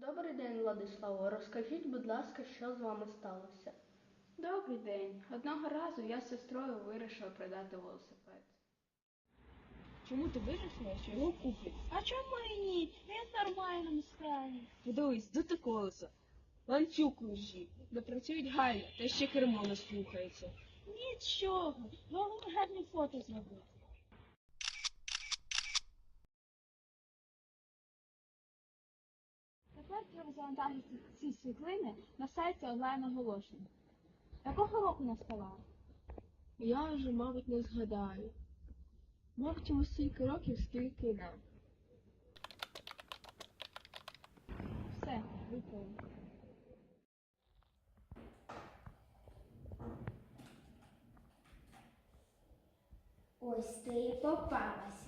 Добрий день, Владиславо. Розкажіть, будь ласка, що з вами сталося? Добрий день. Одного разу я з сестрою вирішила продати велосипед. Чому ти вирішила, що його купить? А чому і ні? Він в нормальному стані. Подивись, дути колесо. Ланцюг лежить. Не працюють гайно, та ще кермо не слухається. Нічого. Головне гарні фото зробити. Тепер треба завантажити ці світлини на сайті онлайн-оголошень. Якого року настала? Я вже, мабуть, не згадаю. Мабуть, йому стільки років, скільки нам. Все, виконано. Ось ти і попалася.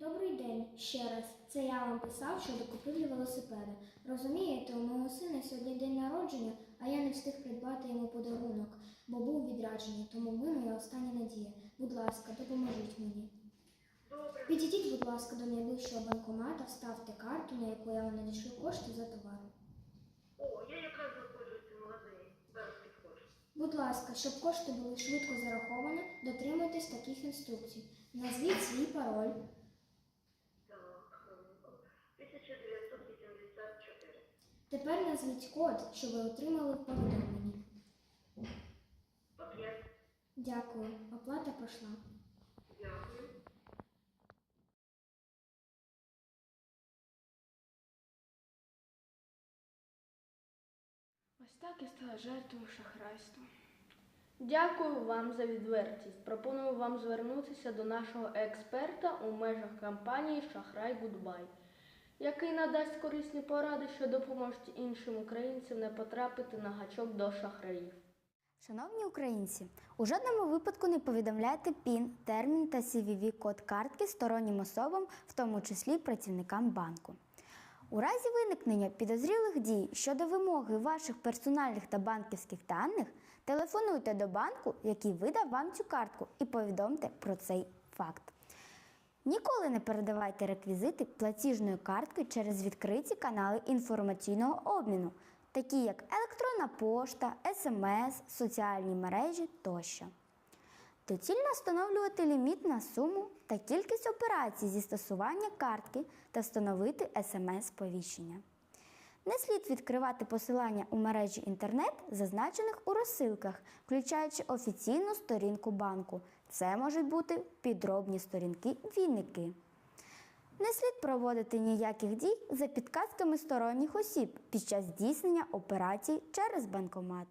Добрий день ще раз. Це я вам писав щодо купівлі велосипеда. Розумієте, у мого сина сьогодні день народження, а я не встиг придбати йому подарунок, бо був відряджений, тому ви моя остання надія. Будь ласка, допоможіть мені. Підійдіть, будь ласка, до найближчого банкомата, вставте карту, на яку я вам надішлю кошти за товар. О, я якраз знаходжусь в магазині. Зараз підходжу. Будь ласка, щоб кошти були швидко зараховані, дотримуйтесь таких інструкцій. Назвіть свій пароль. Так, е, 1984. Тепер назвіть код, що ви отримали в повідомленні. Дякую. Оплата пішла. Дякую. Ось так я стала жертвою шахрайства. Дякую вам за відвертість. Пропоную вам звернутися до нашого експерта у межах кампанії Шахрай Гудбай, який надасть корисні поради, що допоможуть іншим українцям не потрапити на гачок до шахраїв. Шановні українці, у жодному випадку не повідомляйте ПІН, термін та cvv код картки стороннім особам, в тому числі працівникам банку. У разі виникнення підозрілих дій щодо вимоги ваших персональних та банківських даних, телефонуйте до банку, який видав вам цю картку, і повідомте про цей факт. Ніколи не передавайте реквізити платіжної картки через відкриті канали інформаційного обміну, такі як електронна пошта, смс, соціальні мережі тощо. Доцільно встановлювати ліміт на суму та кількість операцій зі стосування картки та встановити смс-повіщення. Не слід відкривати посилання у мережі інтернет, зазначених у розсилках, включаючи офіційну сторінку банку. Це можуть бути підробні сторінки Вінники. Не слід проводити ніяких дій за підказками сторонніх осіб під час здійснення операцій через банкомат.